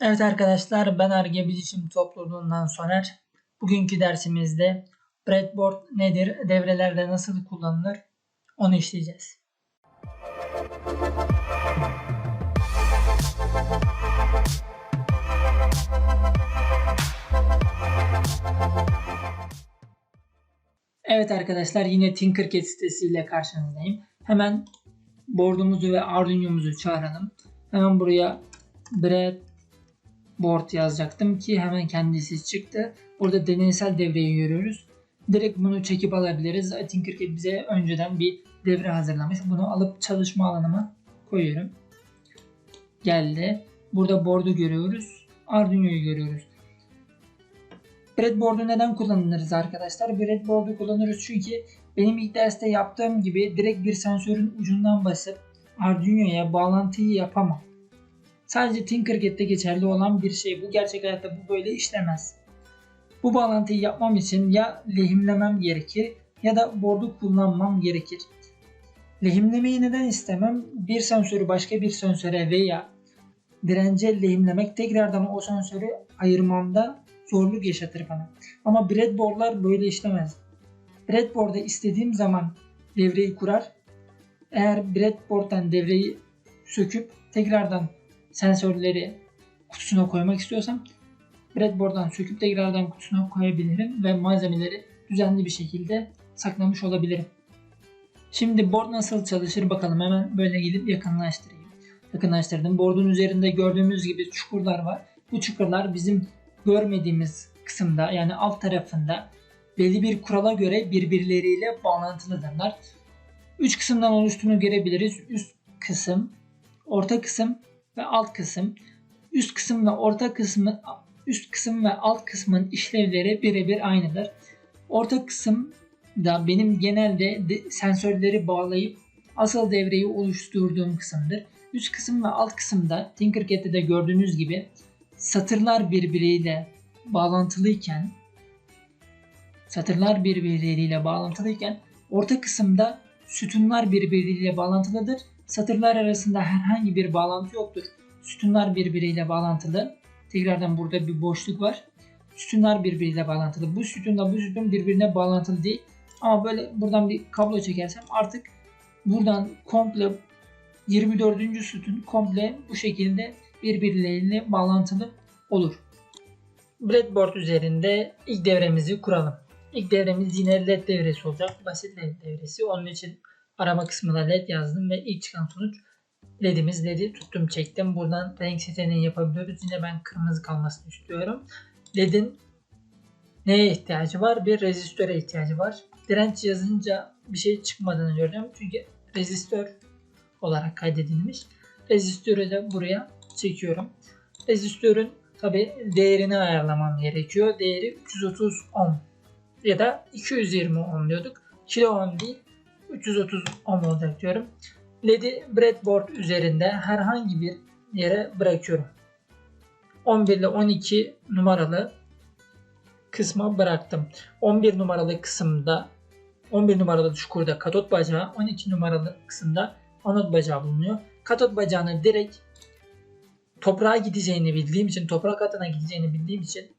Evet arkadaşlar ben Arge Bilişim Topluluğundan Soner. Bugünkü dersimizde breadboard nedir, devrelerde nasıl kullanılır onu işleyeceğiz. Evet arkadaşlar yine Tinkercad sitesiyle karşınızdayım. Hemen board'umuzu ve Arduino'muzu çağıralım. Hemen buraya breadboard yazacaktım ki hemen kendisi çıktı. Burada deneysel devreyi görüyoruz. Direkt bunu çekip alabiliriz. Tinkercad bize önceden bir devre hazırlamış. Bunu alıp çalışma alanıma koyuyorum. Geldi. Burada board'u görüyoruz. Arduino'yu görüyoruz. Breadboard'u neden kullanırız arkadaşlar? Breadboard'u kullanırız çünkü benim ilk derste yaptığım gibi direkt bir sensörün ucundan basıp Arduino'ya bağlantıyı yapamam. Sadece Tinkercad'de geçerli olan bir şey. Bu gerçek hayatta bu böyle işlemez. Bu bağlantıyı yapmam için ya lehimlemem gerekir ya da board'u kullanmam gerekir. Lehimlemeyi neden istemem? Bir sensörü başka bir sensöre veya dirence lehimlemek tekrardan o sensörü ayırmamda zorluk yaşatır bana. Ama breadboardlar böyle işlemez. Breadboard'a istediğim zaman devreyi kurar. Eğer breadboard'dan devreyi söküp tekrardan sensörleri kutusuna koymak istiyorsam breadboard'dan söküp tekrardan kutusuna koyabilirim ve malzemeleri düzenli bir şekilde saklamış olabilirim. Şimdi board nasıl çalışır bakalım hemen böyle gidip yakınlaştırayım. Yakınlaştırdım. Board'un üzerinde gördüğümüz gibi çukurlar var. Bu çukurlar bizim görmediğimiz kısımda yani alt tarafında belli bir kurala göre birbirleriyle bağlantılıdırlar. Üç kısımdan oluştuğunu görebiliriz. Üst kısım, orta kısım ve alt kısım. Üst kısım ve orta kısmı üst kısım ve alt kısmın işlevleri birebir aynıdır. Orta kısım da benim genelde de sensörleri bağlayıp asıl devreyi oluşturduğum kısımdır. Üst kısım ve alt kısımda Tinkercad'de de gördüğünüz gibi satırlar birbiriyle bağlantılıyken satırlar birbirleriyle bağlantılıyken orta kısımda sütunlar birbiriyle bağlantılıdır. Satırlar arasında herhangi bir bağlantı yoktur. Sütunlar birbiriyle bağlantılı. Tekrardan burada bir boşluk var. Sütunlar birbiriyle bağlantılı. Bu sütunla bu sütun birbirine bağlantılı değil. Ama böyle buradan bir kablo çekersem artık buradan komple 24. sütun komple bu şekilde birbirleriyle bağlantılı olur. Breadboard üzerinde ilk devremizi kuralım. İlk devremiz yine led devresi olacak. Basit led devresi. Onun için arama kısmına led yazdım ve ilk çıkan sonuç ledimiz. Led'i tuttum çektim. Buradan renk seçeneği yapabiliyoruz. Yine ben kırmızı kalmasını istiyorum. Led'in neye ihtiyacı var? Bir rezistöre ihtiyacı var. Direnç yazınca bir şey çıkmadığını gördüm. Çünkü rezistör olarak kaydedilmiş. Rezistörü de buraya çekiyorum. Rezistörün tabi değerini ayarlamam gerekiyor. Değeri 330 ohm ya da 220 ohm diyorduk. Kilo ohm değil 330 ohm olacak diyorum. LED'i breadboard üzerinde herhangi bir yere bırakıyorum. 11 ile 12 numaralı kısma bıraktım. 11 numaralı kısımda 11 numaralı çukurda katot bacağı, 12 numaralı kısımda anot bacağı bulunuyor. Katot bacağını direkt toprağa gideceğini bildiğim için, toprak hattına gideceğini bildiğim için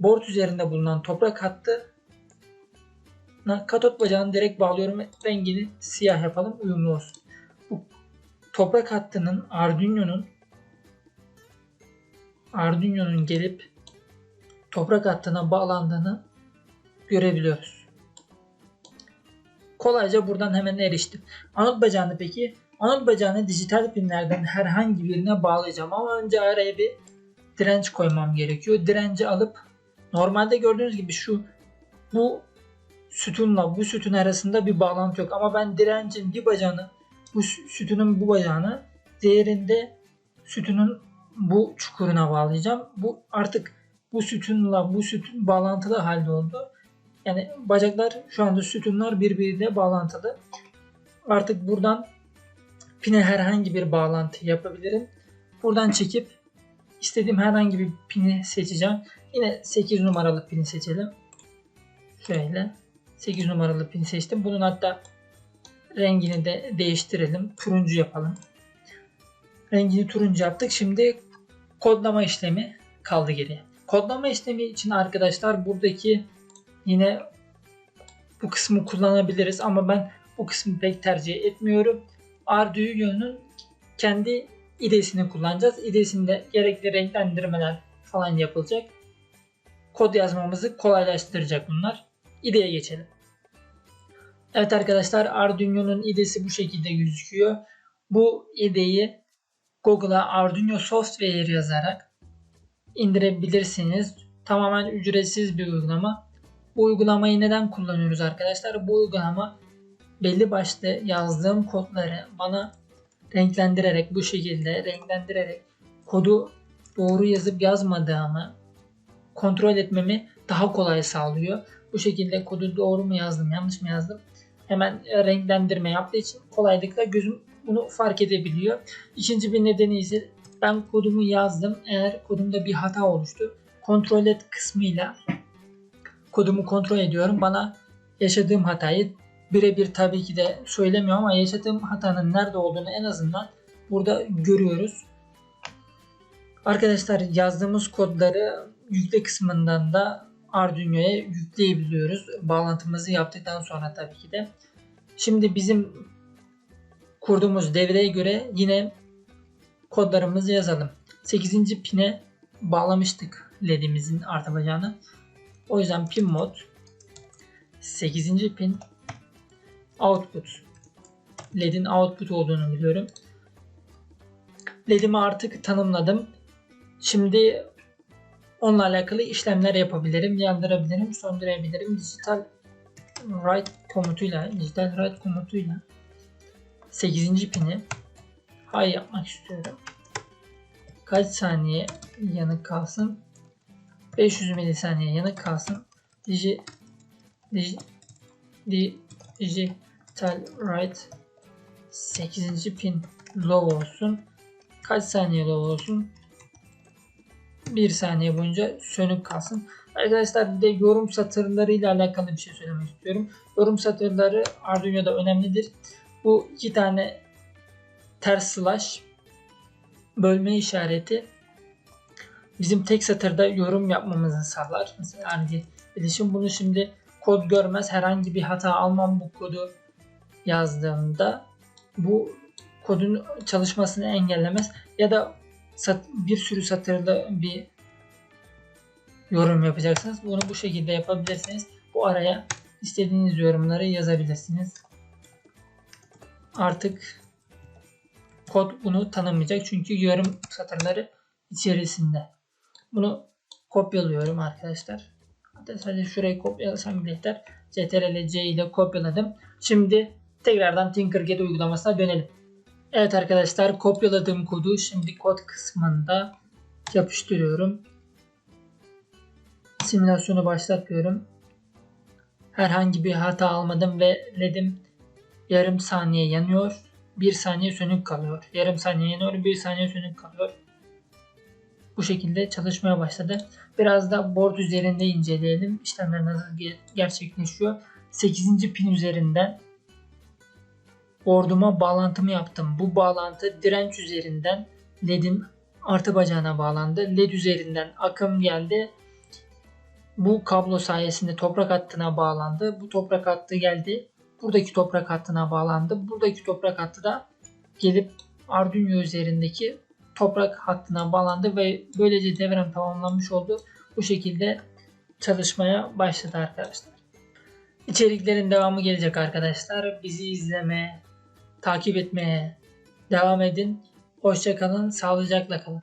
board üzerinde bulunan toprak hattı katot bacağını direkt bağlıyorum rengini siyah yapalım uyumlu olsun. Bu toprak hattının Arduino'nun Arduino'nun gelip toprak hattına bağlandığını görebiliyoruz. Kolayca buradan hemen eriştim. Anot bacağını peki Anot bacağını dijital pinlerden herhangi birine bağlayacağım ama önce araya bir direnç koymam gerekiyor. Direnci alıp normalde gördüğünüz gibi şu bu sütunla bu sütun arasında bir bağlantı yok ama ben direncin bir bacağını bu sütunun bu bacağını diğerinde sütunun bu çukuruna bağlayacağım. Bu artık bu sütunla bu sütun bağlantılı halde oldu. Yani bacaklar şu anda sütunlar birbiriyle bağlantılı. Artık buradan pine herhangi bir bağlantı yapabilirim. Buradan çekip istediğim herhangi bir pini seçeceğim. Yine 8 numaralı pini seçelim. Şöyle 8 numaralı pini seçtim. Bunun hatta rengini de değiştirelim. Turuncu yapalım. Rengini turuncu yaptık. Şimdi kodlama işlemi kaldı geriye. Kodlama işlemi için arkadaşlar buradaki yine bu kısmı kullanabiliriz ama ben bu kısmı pek tercih etmiyorum. Arduino'nun kendi idesini kullanacağız. İdesinde gerekli renklendirmeler falan yapılacak. Kod yazmamızı kolaylaştıracak bunlar. İdeye geçelim. Evet arkadaşlar Arduino'nun idesi bu şekilde gözüküyor. Bu ideyi Google'a Arduino Software yazarak indirebilirsiniz. Tamamen ücretsiz bir uygulama. Bu uygulamayı neden kullanıyoruz arkadaşlar? Bu uygulama belli başlı yazdığım kodları bana renklendirerek bu şekilde renklendirerek kodu doğru yazıp yazmadığımı kontrol etmemi daha kolay sağlıyor. Bu şekilde kodu doğru mu yazdım yanlış mı yazdım hemen renklendirme yaptığı için kolaylıkla gözüm bunu fark edebiliyor. İkinci bir nedeni ise ben kodumu yazdım. Eğer kodumda bir hata oluştu. Kontrol et kısmıyla kodumu kontrol ediyorum. Bana yaşadığım hatayı birebir tabii ki de söylemiyor ama yaşadığım hatanın nerede olduğunu en azından burada görüyoruz. Arkadaşlar yazdığımız kodları yükle kısmından da Arduino'ya yükleyebiliyoruz. Bağlantımızı yaptıktan sonra tabii ki de. Şimdi bizim kurduğumuz devreye göre yine kodlarımızı yazalım. 8. pine bağlamıştık ledimizin arta bacağını. O yüzden pin mod 8. pin output ledin output olduğunu biliyorum. Ledimi artık tanımladım. Şimdi onunla alakalı işlemler yapabilirim. Yandırabilirim, söndürebilirim. Digital write komutuyla, digital write komutuyla 8. pini high yapmak istiyorum. Kaç saniye yanık kalsın? 500 milisaniye yanık kalsın. Digi, digi, di, digital write 8. pin low olsun. Kaç saniye low olsun? 1 saniye boyunca sönük kalsın. Arkadaşlar bir de yorum satırlarıyla alakalı bir şey söylemek istiyorum. Yorum satırları Arduino'da önemlidir. Bu iki tane ters slash bölme işareti bizim tek satırda yorum yapmamızı sağlar. Mesela iletişim bunu şimdi kod görmez. Herhangi bir hata almam bu kodu yazdığımda bu kodun çalışmasını engellemez ya da sat, bir sürü satırlı bir yorum yapacaksınız. Bunu bu şekilde yapabilirsiniz. Bu araya istediğiniz yorumları yazabilirsiniz. Artık kod bunu tanımayacak çünkü yorum satırları içerisinde. Bunu kopyalıyorum arkadaşlar. Hatta sadece şurayı kopyalasam bile yeter. Ctrl C ile kopyaladım. Şimdi tekrardan Tinkercad uygulamasına dönelim. Evet arkadaşlar kopyaladığım kodu şimdi kod kısmında yapıştırıyorum. Simülasyonu başlatıyorum. Herhangi bir hata almadım ve ledim yarım saniye yanıyor. Bir saniye sönük kalıyor. Yarım saniye yanıyor. Bir saniye sönük kalıyor. Bu şekilde çalışmaya başladı. Biraz da board üzerinde inceleyelim. İşlemler nasıl gerçekleşiyor. 8. pin üzerinden board'uma bağlantımı yaptım. Bu bağlantı direnç üzerinden ledin artı bacağına bağlandı. Led üzerinden akım geldi. Bu kablo sayesinde toprak hattına bağlandı. Bu toprak hattı geldi. Buradaki toprak hattına bağlandı. Buradaki toprak hattı da gelip Arduino üzerindeki toprak hattına bağlandı ve böylece devrem tamamlanmış oldu. Bu şekilde çalışmaya başladı arkadaşlar. İçeriklerin devamı gelecek arkadaşlar. Bizi izlemeye, takip etmeye devam edin. Hoşçakalın, sağlıcakla kalın.